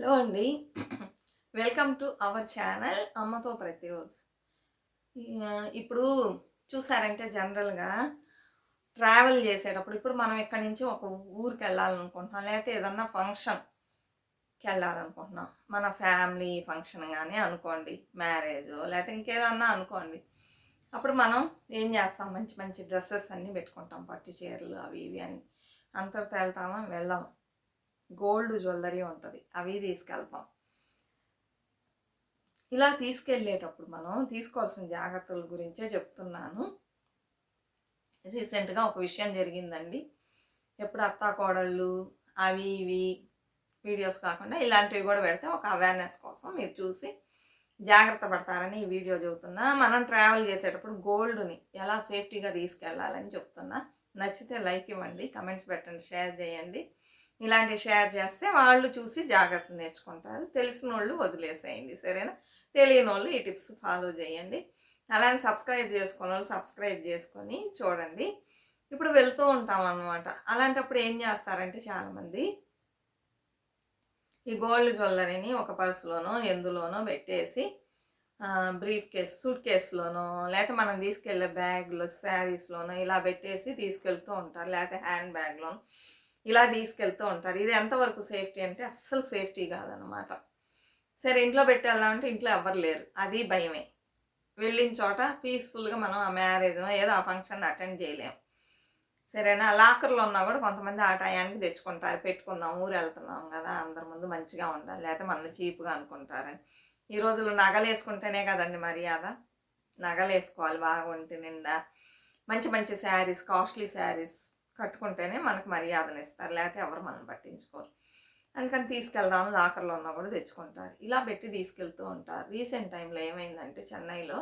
Hello అండి. Welcome to our channel అమ్మతో ప్రతిరోజు. ఇప్పుడు చూసారంటే జనరల్గా ట్రావెల్ చేసేటప్పుడు ఇప్పుడు మనం ఇక్కడి నుంచి ఒక ఊరికి వెళ్ళాలనుకుంటున్నాం. లేకపోతే ఏదన్నా ఫంక్షన్కి వెళ్ళాలనుకుంటున్నాం మన ఫ్యామిలీ ఫంక్షన్ కానీ అనుకోండి మ్యారేజ్ లేకపోతే ఇంకేదన్నా అనుకోండి. అప్పుడు మనం ఏం చేస్తాం? మంచి మంచి డ్రెస్సెస్ అన్నీ పెట్టుకుంటాం. పట్టు చీరలు అవి ఇవి అని అంతటితో వెళ్తామా? వెళ్ళాం గోల్డ్ జ్యువెలరీ ఉంటుంది. అవి తీసుకెళ్తాం. ఇలా తీసుకెళ్ళేటప్పుడు మనం తీసుకోవాల్సిన జాగ్రత్తల గురించే చెప్తున్నాను. రీసెంట్గా ఒక విషయం జరిగిందండి. ఎప్పుడు అత్తా కోడళ్ళు అవి ఇవి వీడియోస్ కాకుండా ఇలాంటివి కూడా పెడితే ఒక అవేర్నెస్ కోసం మీరు చూసి జాగ్రత్త పడతారని ఈ వీడియో చెబుతున్నా. మనం ట్రావెల్ చేసేటప్పుడు గోల్డ్ని ఎలా సేఫ్టీగా తీసుకెళ్ళాలని చెప్తున్నా. నచ్చితే లైక్ ఇవ్వండి కమెంట్స్ పెట్టండి షేర్ చేయండి. ఇలాంటివి షేర్ చేస్తే వాళ్ళు చూసి జాగ్రత్త నేర్చుకుంటారు. తెలిసిన వాళ్ళు వదిలేసేయండి సరేనా? తెలియని వాళ్ళు ఈ టిప్స్ ఫాలో చేయండి. అలానే సబ్స్క్రైబ్ చేసుకున్న వాళ్ళు సబ్స్క్రైబ్ చేసుకొని చూడండి. ఇప్పుడు వెళ్తూ ఉంటాం అనమాట అలాంటప్పుడు ఏం చేస్తారంటే చాలామంది ఈ గోల్డ్ జ్యువెలరీని ఒక పర్సులోనో ఎందులోనో పెట్టేసి బ్రీఫ్ కేస్ సూట్ కేసులోనో లేకపోతే మనం తీసుకెళ్ళే బ్యాగ్లో శారీస్లోనో ఇలా పెట్టేసి తీసుకెళ్తూ ఉంటారు. లేకపోతే హ్యాండ్ బ్యాగ్లోనో. ఇలా తీసుకెళ్తూ ఉంటారు. ఇది ఎంతవరకు సేఫ్టీ అంటే అస్సలు సేఫ్టీ కాదనమాట సరే ఇంట్లో పెట్టేద్దామంటే ఇంట్లో ఎవ్వరు లేరు. అది భయమే. వెళ్ళిన చోట పీస్ఫుల్గా మనం ఆ మ్యారేజ్నో ఏదో ఆ ఫంక్షన్ అటెండ్ చేయలేం. సరేనా? లాకర్లో ఉన్నా కూడా కొంతమంది ఆ టయానికి తెచ్చుకుంటారు. పెట్టుకుందాం ఊరు వెళ్తున్నాం కదా అందరి ముందు మంచిగా ఉండాలి. లేకపోతే మనల్ని చీప్గా అనుకుంటారని. ఈ రోజుల్లో నగలు వేసుకుంటేనే కదండి మర్యాద. నగలు వేసుకోవాలి బాగా ఒంటి నిండా. మంచి మంచి శారీస్ కాస్ట్లీ శారీస్ కట్టుకుంటేనే మనకు మర్యాదను ఇస్తారు లేకపోతే ఎవరు మనం పట్టించుకోరు. అందుకని తీసుకెళ్దాం లాకర్లో ఉన్నా కూడా తెచ్చుకుంటారు. ఇలా పెట్టి తీసుకెళ్తూ ఉంటారు. రీసెంట్ టైంలో ఏమైందంటే చెన్నైలో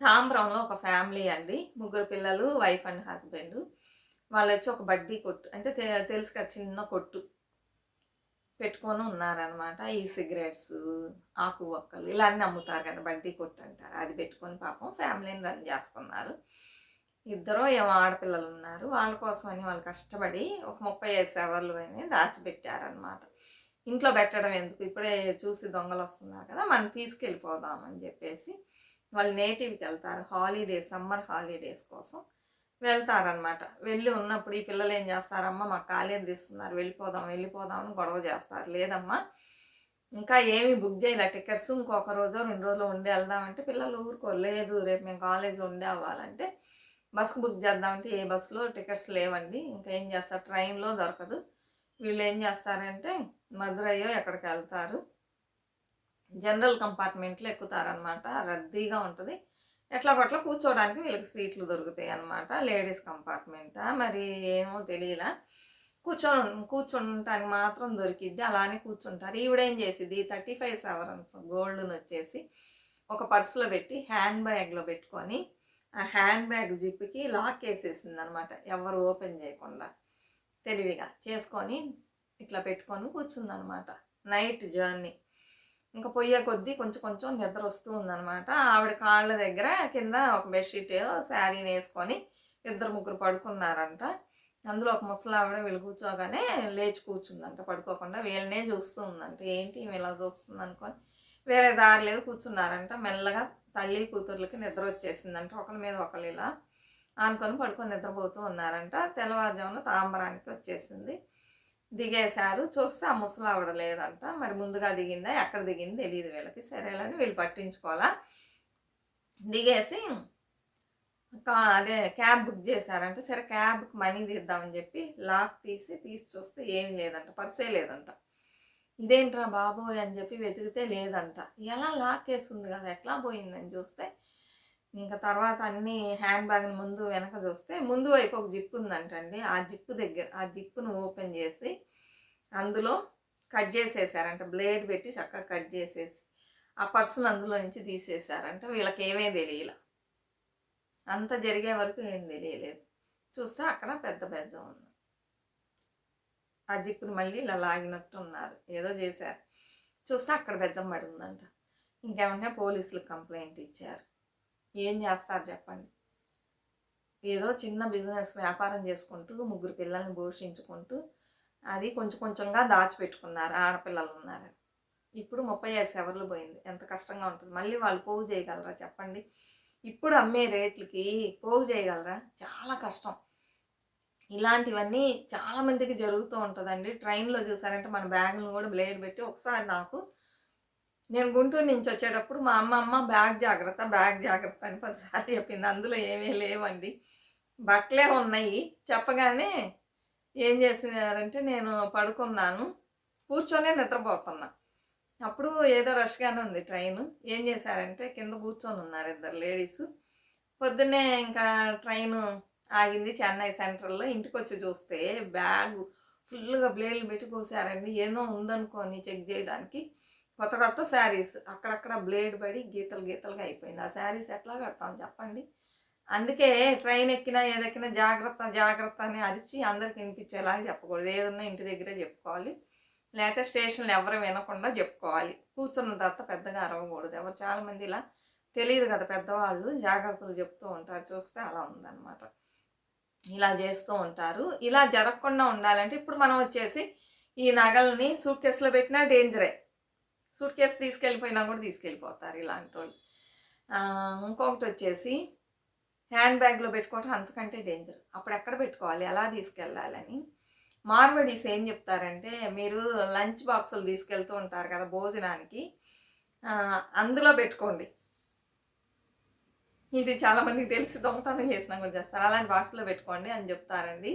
తాంబ్రంలో ఒక ఫ్యామిలీ అండి ముగ్గురు పిల్లలు వైఫ్ అండ్ హస్బెండ్. వాళ్ళు వచ్చి ఒక బడ్డీ కొట్టు అంటే తెలుసు కదా చిన్న కొట్టు పెట్టుకొని ఉన్నారనమాట ఈ సిగరెట్స్ ఆకు ఒక్కలు ఇలా అన్నీ అమ్ముతారు కదా బడ్డీ కొట్టు అంటారు. అది పెట్టుకొని పాపం ఫ్యామిలీని రన్ చేస్తున్నారు. ఇద్దరు ఏమో ఆడపిల్లలు ఉన్నారు. వాళ్ళ కోసం అని వాళ్ళు కష్టపడి ఒక ముప్పై ఐదు సెవర్లు అని దాచిపెట్టారనమాట ఇంట్లో పెట్టడం ఎందుకు? ఇప్పుడే చూసి దొంగలు వస్తున్నారు కదా మనం తీసుకెళ్ళిపోదాం అని చెప్పేసి వాళ్ళు నేటివ్కి వెళ్తారు. హాలిడేస్ సమ్మర్ హాలిడేస్ కోసం వెళ్తారనమాట వెళ్ళి ఉన్నప్పుడు ఈ పిల్లలు ఏం చేస్తారమ్మా మాకు కాలేజ్ తీస్తున్నారు. వెళ్ళిపోదాం వెళ్ళిపోదాం అని గొడవ చేస్తారు. లేదమ్మా ఇంకా ఏమీ బుక్ చేయలే. టికెట్స్ ఇంకొక రోజు రెండు రోజులు ఉండి వెళ్దామంటే పిల్లలు ఊరుకోలేదు రేపు మేము కాలేజీలో ఉండే అవ్వాలంటే బస్కి బుక్ చేద్దామంటే ఏ బస్సులో టికెట్స్ లేవండి. ఇంకా ఏం చేస్తారు? ట్రైన్లో దొరకదు. వీళ్ళు ఏం చేస్తారంటే మధురయ్యో ఎక్కడికి వెళ్తారు? జనరల్ కంపార్ట్మెంట్లో ఎక్కుతారనమాట రద్దీగా ఉంటుంది. ఎట్లా పట్ల కూర్చోవడానికి వీళ్ళకి సీట్లు దొరుకుతాయి అనమాట లేడీస్ కంపార్ట్మెంటా? మరి ఏమో తెలియలా. కూర్చో కూర్చుంటానికి మాత్రం దొరికిద్ది. అలానే కూర్చుంటారు. ఈవిడేం చేసిద్ది? థర్టీ ఫైవ్ సెవెన్స్ గోల్డ్ని వచ్చేసి ఒక పర్సులో పెట్టి హ్యాండ్ బ్యాగ్లో పెట్టుకొని హ్యాండ్ బ్యాగ్ జిప్కి లాక్ వేసేసింది అనమాట ఎవరు ఓపెన్ చేయకుండా. తెలివిగా చేసుకొని ఇట్లా పెట్టుకొని కూర్చుందనమాట. Night journey. ఇంకా పోయే కొద్దీ కొంచెం కొంచెం నిద్ర వస్తూ ఉందనమాట. ఆవిడ కాళ్ళ దగ్గర కింద ఒక బెడ్షీట్ శారీని వేసుకొని ఇద్దరు ముగ్గురు పడుకున్నారంట. అందులో ఒక ముసలి ఆవిడ వీళ్ళు కూర్చోగానే లేచి కూర్చుందంట. పడుకోకుండా వీళ్ళనే చూస్తూ ఉందంట. ఏంటి ఇలా చూస్తుంది అనుకొని వేరే దారి లేదు కూర్చున్నారంట. మెల్లగా తల్లి కూతుర్లకి నిద్ర వచ్చేసిందంట ఒకరి మీద ఒకరు ఇలా. ఆనుకొని పడుకొని నిద్రపోతూ ఉన్నారంట. తెల్లవారుజామున తాంబరానికి వచ్చేసింది. దిగేశారు. చూస్తే ఆ ముసలావిడ లేదంట. మరి ముందుగా దిగిందా? ఎక్కడ దిగింది? తెలియదు వీళ్ళకి. సరేలని వీళ్ళు పట్టించుకోవాలా? దిగేసి కా అదే క్యాబ్ బుక్ చేశారంట. సరే క్యాబ్కి మనీ తీద్దామని చెప్పి లాక్ తీసి తీసి చూస్తే ఏం లేదంట. పర్సే లేదంట. ఇదేంట్రా బాబోయ్ అని చెప్పి వెతికితే లేదంట. ఎలా లాక్ వేస్తుంది కదా ఎట్లా పోయిందని చూస్తే ఇంకా తర్వాత అన్ని హ్యాండ్ బ్యాగ్ని ముందు వెనక చూస్తే ముందు వైపు ఒక జిప్ ఉందంటండి. ఆ జిప్పు దగ్గర ఆ జిప్పును ఓపెన్ చేసి అందులో కట్ చేసేసారంట. బ్లేడ్ పెట్టి చక్కగా కట్ చేసేసి ఆ పర్సును అందులో నుంచి తీసేసారంట. వీళ్ళకి ఏమీ తెలియల. అంత జరిగే వరకు ఏం తెలియలేదు. చూస్తే అక్కడ పెద్ద బెజ్జం ఉంది. ఆ జిప్పుని మళ్ళీ ఇలా లాగినట్టు ఉన్నారు ఏదో చేశారు. చూస్తే అక్కడ బెజ్జం పడి ఉందంట ఇంకేమంటే పోలీసులకు కంప్లైంట్ ఇచ్చారు. ఏం చేస్తారు చెప్పండి. ఏదో చిన్న బిజినెస్ వ్యాపారం చేసుకుంటూ ముగ్గురు పిల్లల్ని పోషించుకుంటూ అది కొంచెం కొంచెంగా దాచిపెట్టుకున్నారు. ఆడపిల్లలు ఉన్నారు ఇప్పుడు ముప్పై ఐదు సెవర్లు పోయింది. ఎంత కష్టంగా ఉంటుంది. మళ్ళీ వాళ్ళు పోగు చేయగలరా చెప్పండి. ఇప్పుడు అమ్మే రేట్లకి పోగు చేయగలరా? చాలా కష్టం. ఇలాంటివన్నీ చాలా మందికి జరుగుతూ ఉంటుందండి. ట్రైన్లో చూసారంటే మన బ్యాగులను కూడా బ్లేడ్ పెట్టి ఒకసారి నాకు నేను గుంటూరు నుంచి వచ్చేటప్పుడు మా అమ్మ అమ్మ బ్యాగ్ జాగ్రత్త బ్యాగ్ జాగ్రత్త అని పదిసార్లు చెప్పింది. అందులో ఏమీ లేవండి. బట్టలే ఉన్నాయి. చెప్పగానే ఏం చేసినారంటే నేను పడుకున్నాను. కూర్చొనే నిద్రపోతున్నా. అప్పుడు ఏదో రష్గానే ఉంది ట్రైన్. ఏం చేశారంటే కింద కూర్చొని ఉన్నారు ఇద్దరు లేడీస్. పొద్దున్నే ఇంకా ట్రైన్ ఆగింది చెన్నై సెంట్రల్లో. ఇంటికి వచ్చి చూస్తే బ్యాగ్ ఫుల్గా బ్లేడ్లు పెట్టి కోసారండి. ఏదో ఉందనుకోని చెక్ చేయడానికి కొత్త కొత్త శారీస్. అక్కడక్కడ బ్లేడ్ పడి గీతలు గీతలుగా అయిపోయింది. ఆ శారీస్ ఎట్లా కడతాం చెప్పండి? అందుకే ట్రైన్ ఎక్కినా ఏదెక్కినా జాగ్రత్త జాగ్రత్త అని అరిచి అందరికి వినిపించేలాగా చెప్పకూడదు. ఏదన్నా ఇంటి దగ్గరే చెప్పుకోవాలి. లేకపోతే స్టేషన్లు ఎవరు వినకుండా చెప్పుకోవాలి. కూర్చున్న తర్వాత పెద్దగా అరవకూడదు. ఎవరు చాలామంది ఇలా తెలియదు కదా పెద్దవాళ్ళు. జాగ్రత్తలు చెప్తూ ఉంటారు. చూస్తే అలా ఉందన్నమాట. ఇలా చేస్తూ ఉంటారు. ఇలా జరగకుండా ఉండాలంటే ఇప్పుడు మనం వచ్చేసి ఈ నగల్ని సూట్ కేసులో పెట్టినా డేంజరే. సూట్ కేసు తీసుకెళ్ళిపోయినా కూడా తీసుకెళ్ళిపోతారు ఇలాంటి వాళ్ళు ఇంకొకటి వచ్చేసి హ్యాండ్ బ్యాగ్లో పెట్టుకోవటం అంతకంటే డేంజర్. అప్పుడు ఎక్కడ పెట్టుకోవాలి? ఎలా తీసుకెళ్ళాలని? మార్వడీస్ ఏం చెప్తారంటే మీరు లంచ్ బాక్సులు తీసుకెళ్తూ ఉంటారు కదా భోజనానికి. అందులో పెట్టుకోండి. ఇది చాలా మందికి తెలిసి దొంగతనం చేసినా కూడా చేస్తారు. అలాంటి బాక్స్లో పెట్టుకోండి అని చెప్తారండి.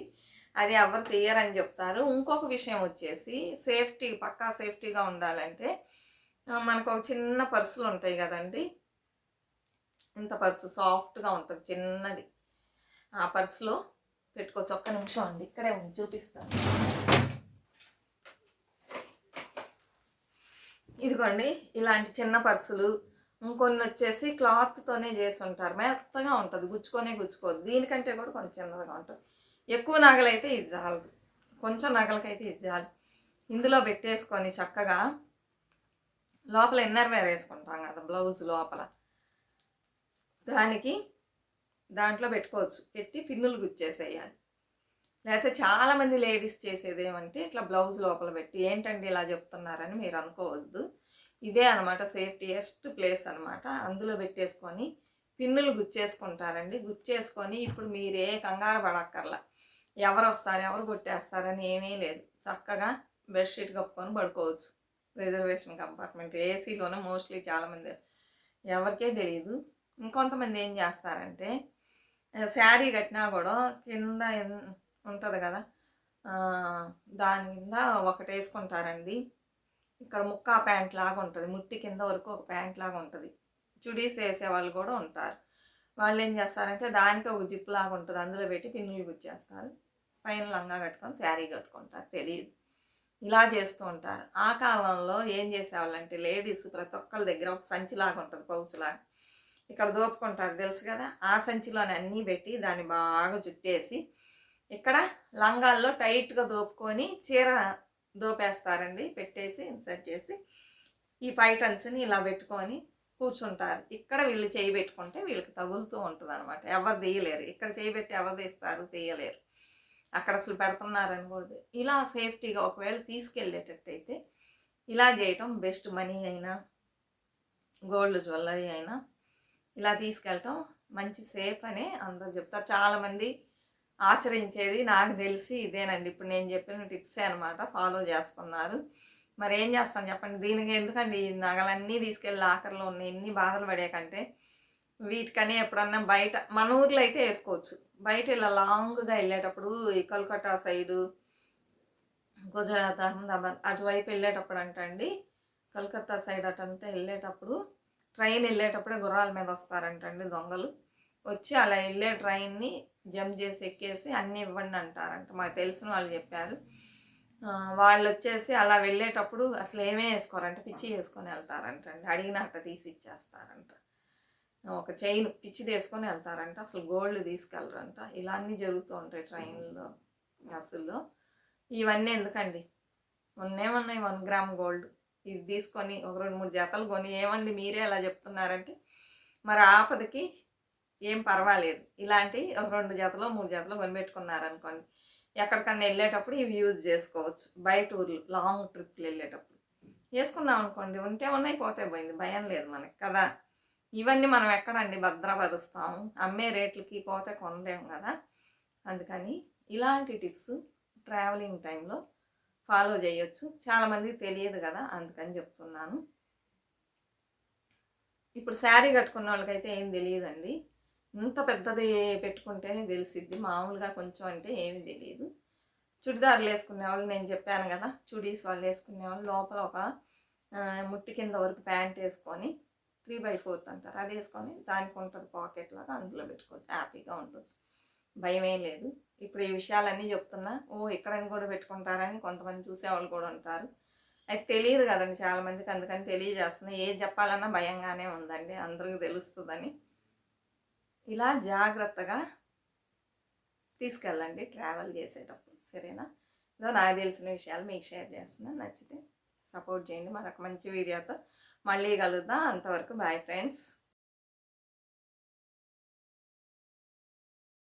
అది ఎవరు తీయరని చెప్తారు. ఇంకొక విషయం వచ్చేసి సేఫ్టీ పక్కా సేఫ్టీగా ఉండాలంటే మనకు ఒక చిన్న పర్సులు ఉంటాయి కదండి. ఇంత పర్సు సాఫ్ట్గా ఉంటుంది చిన్నది. ఆ పర్సులో పెట్టుకోవచ్చు ఒక్క నిమిషం అండి. ఇక్కడే ఉంది చూపిస్తాను. ఇదిగోండి ఇలాంటి చిన్న పర్సులు ఇంకొన్ని వచ్చేసి క్లాత్తోనే చేసి ఉంటారు మెత్తగా ఉంటుంది. గుచ్చుకొనే గుచ్చుకోదు. దీనికంటే కూడా కొంచెం చిన్నదిగా ఉంటుంది. ఎక్కువ నగలైతే ఇది చాలదు కొంచెం నగలకైతే ఇది చాలు ఇందులో పెట్టేసుకొని చక్కగా లోపల ఇన్నర్ వేర్ వేసుకుంటాం కదా బ్లౌజ్ లోపల. దానికి దాంట్లో పెట్టుకోవచ్చు. పెట్టి పిన్నులు గుచ్చేసేయాలి. లేకపోతే చాలామంది లేడీస్ చేసేది ఏమంటే ఇట్లా బ్లౌజ్ లోపల పెట్టి ఏంటండి ఇలా చెప్తున్నారని మీరు అనుకోవద్దు. ఇదే అనమాట సేఫ్టీయెస్ట్ ప్లేస్ అనమాట. అందులో పెట్టేసుకొని పిన్నులు గుచ్చేసుకుంటారండి. గుచ్చేసుకొని ఇప్పుడు మీరే కంగారు పడక్కర్లా. ఎవరు వస్తారు ఎవరు కొట్టేస్తారని ఏమీ లేదు. చక్కగా బెడ్షీట్ కప్పుకొని పడుకోవచ్చు. రిజర్వేషన్ కంపార్ట్మెంట్ ఏసీలోనే మోస్ట్లీ చాలామంది ఎవరికే తెలియదు ఇంకొంతమంది ఏం చేస్తారంటే శారీ కట్టినా కూడా కింద ఉంటుంది కదా దాని కింద ఒకటి వేసుకుంటారండి ఇక్కడ ముక్కా ప్యాంట్ లాగా ఉంటుంది. ముట్టి కింద వరకు ఒక ప్యాంట్ లాగా ఉంటుంది. చుడీస్ వేసే వాళ్ళు కూడా ఉంటారు. వాళ్ళు ఏం చేస్తారంటే దానికి ఒక జిప్ లాగా ఉంటుంది. అందులో పెట్టి పిన్నులు గుచ్చేస్తారు. పైన లంగా కట్టుకొని శారీ కట్టుకుంటారు. తెలియదు ఇలా చేస్తూ ఉంటారు. ఆ కాలంలో ఏం చేసేవాళ్ళంటే లేడీస్ ప్రతి ఒక్కళ్ళ దగ్గర ఒక సంచిలాగా ఉంటుంది. పౌసులాగా ఇక్కడ దోపుకుంటారు. తెలుసు కదా? ఆ సంచిలోనే అన్నీ పెట్టి దాన్ని బాగా చుట్టేసి ఇక్కడ లంగాల్లో టైట్గా దోపుకొని చీర దోపేస్తారండి. పెట్టేసి ఇన్సర్ట్ చేసి ఈ పైట అంచుని ఇలా పెట్టుకొని కూర్చుంటారు. ఇక్కడ వీళ్ళు చేయి పెట్టుకుంటే వీళ్ళకి తగులుతూ ఉంటుంది అనమాట ఎవరు తీయలేరు. ఇక్కడ చేయి పెట్టి ఎవరు తీస్తారు? తీయలేరు. అక్కడ అసలు పెడుతున్నారు ఇలా సేఫ్టీగా ఒకవేళ తీసుకెళ్ళేటట్టయితే ఇలా చేయటం బెస్ట్ మనీ అయినా గోల్డ్ జ్యువెలరీ అయినా ఇలా తీసుకెళ్ళటం మంచి సేఫ్ అని అందరూ చెప్తారు. చాలామంది ఆచరించేది నాకు తెలిసి ఇదేనండి. ఇప్పుడు నేను చెప్పిన టిప్సే అనమాట ఫాలో చేస్తున్నారు. మరి ఏం చేస్తాను చెప్పండి? దీనికి ఎందుకండి ఈ నగలన్నీ తీసుకెళ్ళి లాకర్లో ఉన్నాయి ఎన్ని బాధలు పడే కంటే వీటికని ఎప్పుడన్నా బయట మన ఊర్లో అయితే వేసుకోవచ్చు. బయట ఇలా లాంగ్గా వెళ్ళేటప్పుడు ఈ కల్కట్టా సైడు గుజరాత్ అహ్మదాబాద్ అటువైపు వెళ్ళేటప్పుడు అంటండి కలకత్తా సైడ్ అటంతా వెళ్ళేటప్పుడు ట్రైన్ వెళ్ళేటప్పుడే గుర్రాల మీద వస్తారంటండి దొంగలు. వచ్చి అలా వెళ్ళే ట్రైన్ని జంప్ చేసి ఎక్కేసి అన్నీ ఇవ్వండి అంటారంట. మాకు తెలిసిన వాళ్ళు చెప్పారు. వాళ్ళు వచ్చేసి అలా వెళ్ళేటప్పుడు అసలు ఏమీ వేసుకోరంట? పిచ్చి వేసుకొని వెళ్తారంటండి అడిగినట్ట తీసి ఇచ్చేస్తారంట. ఒక చైన్ పిచ్చి తీసుకొని వెళ్తారంట. అసలు గోల్డ్ తీసుకెళ్ళరంట. ఇలా అన్నీ జరుగుతూ ఉంటాయి ట్రైన్లో అసలు ఇవన్నీ ఎందుకండి? ఉన్నాయి వన్ గ్రామ్ గోల్డ్ ఇది తీసుకొని ఒక రెండు మూడు జతలు కొని ఏమండి మీరే అలా చెప్తున్నారంటే మరి ఆపదకి ఏం పర్వాలేదు. ఇలాంటి ఒక రెండు జతలు మూడు జతలు కొనిపెట్టుకున్నారనుకోండి ఎక్కడికన్నా వెళ్ళేటప్పుడు ఇవి యూజ్ చేసుకోవచ్చు. బయట ఊర్లు లాంగ్ ట్రిప్లు వెళ్ళేటప్పుడు. వేసుకున్నాం అనుకోండి ఉంటే ఉన్నాయి పోతే పోయింది. భయం లేదు మనకి కదా? ఇవన్నీ మనం ఎక్కడండి భద్రపరుస్తాము అమ్మే రేట్లకి పోతే కొనలేము కదా? అందుకని ఇలాంటి టిప్స్ ట్రావెలింగ్ టైంలో ఫాలో చేయొచ్చు. చాలామందికి తెలియదు కదా అందుకని చెప్తున్నాను. ఇప్పుడు శారీ కట్టుకున్న వాళ్ళకైతే ఏం తెలియదండి. ఇంత పెద్దది పెట్టుకుంటేనే తెలిసిద్ది. మామూలుగా కొంచెం అంటే ఏమీ తెలియదు చుడిదార్లు వేసుకునే వాళ్ళు నేను చెప్పాను కదా చుడీస్ వాళ్ళు వేసుకునే వాళ్ళు లోపల ఒక ముట్టి కింద వరకు ప్యాంట్ వేసుకొని త్రీ బై ఫోర్త్ అంటారు. అది వేసుకొని దానికి ఉంటుంది పాకెట్ లాగా అందులో పెట్టుకోవచ్చు. హ్యాపీగా ఉండొచ్చు. భయం ఏం లేదు. ఇప్పుడు ఈ విషయాలన్నీ చెప్తున్నా ఓ ఇక్కడని కూడా పెట్టుకుంటారని కొంతమంది చూసేవాళ్ళు కూడా ఉంటారు. అది తెలియదు కదండి చాలా మందికి అందుకని తెలియజేస్తున్నా. ఏది చెప్పాలన్నా భయంగానే ఉందండి. అందరికీ తెలుస్తుందని. ఇలా జాగ్రత్తగా తీసుకెళ్ళండి ట్రావెల్ చేసేటప్పుడు సరేనా? ఇదో నాకు తెలిసిన విషయాలు మీకు షేర్ చేస్తున్నా. నచ్చితే సపోర్ట్ చేయండి. మరొక మంచి వీడియోతో మళ్ళీ కలుద్దాం. అంతవరకు బాయ్ ఫ్రెండ్స్.